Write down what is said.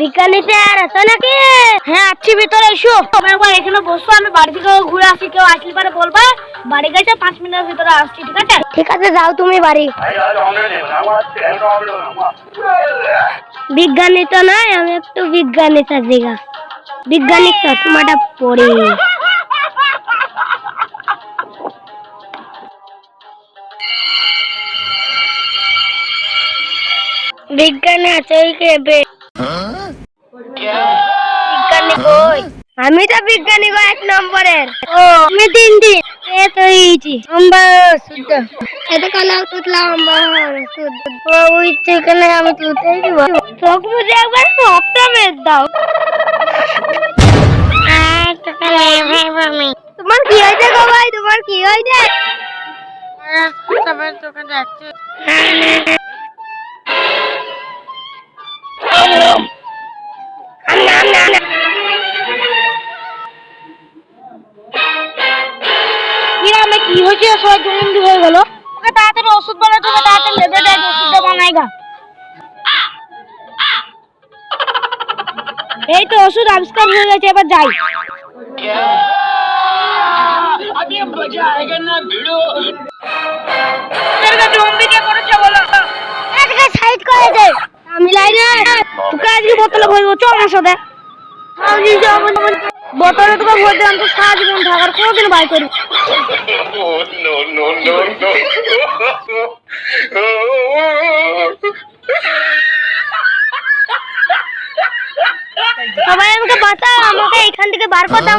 বিজ্ঞানী স্যার আছে নাকি? হ্যাঁ আছি ভিতরে এসো। তুমি একবার এখানে বসো আমি বাড়ি থেকে ঘুরে আসি কেউ আসলে পারে বলবা। বাড়ি গেছে পাঁচ মিনিটের ভিতরে আসছি ঠিক আছে? ঠিক আছে যাও তুমি বাড়ি। বিজ্ঞানী তো নয় আমি একটু বিজ্ঞানী চাজিগা বিজ্ঞানী চশমাটা পরে। বিজ্ঞানী আছে ওই কে বে বিজ্ঞানী কই আমি তো বিজ্ঞানী গো এক নম্বরের। ও আমি তিন দিন। এ তো ইজি নম্বর শুদ্ধ। এতে কালা তুতলা নম্বর শুদ্ধ ও ওই ঠিকানে আমি তুলতেই দিব? চোখ মুজে একবার সবটা মেদ দাও। তোমার কি হয়েছে গো ভাই? তোমার কি হয়েছে? চোখে যাচ্ছে কি হয়েছে? সবাই জলদি হয়ে গেল। ওকে তাড়াতাড়ি ওষুধ বানাতে হবে তাড়াতাড়ি লেগে দেয় ওষুধটা বানাই গা। এই তো ওষুধ আবিষ্কার হয়ে গেছে এবার যাই। সাইড করে দে। আমি আজকে বোতলে চল সাথে। বোতলে তোকে ভর দিলাম তো সারা জীবন থাকার কোনোদিন বাই Oh, no, no, no, no. সবাই আমাকে বাঁচাও আমাকে এখান থেকে বার করতাম.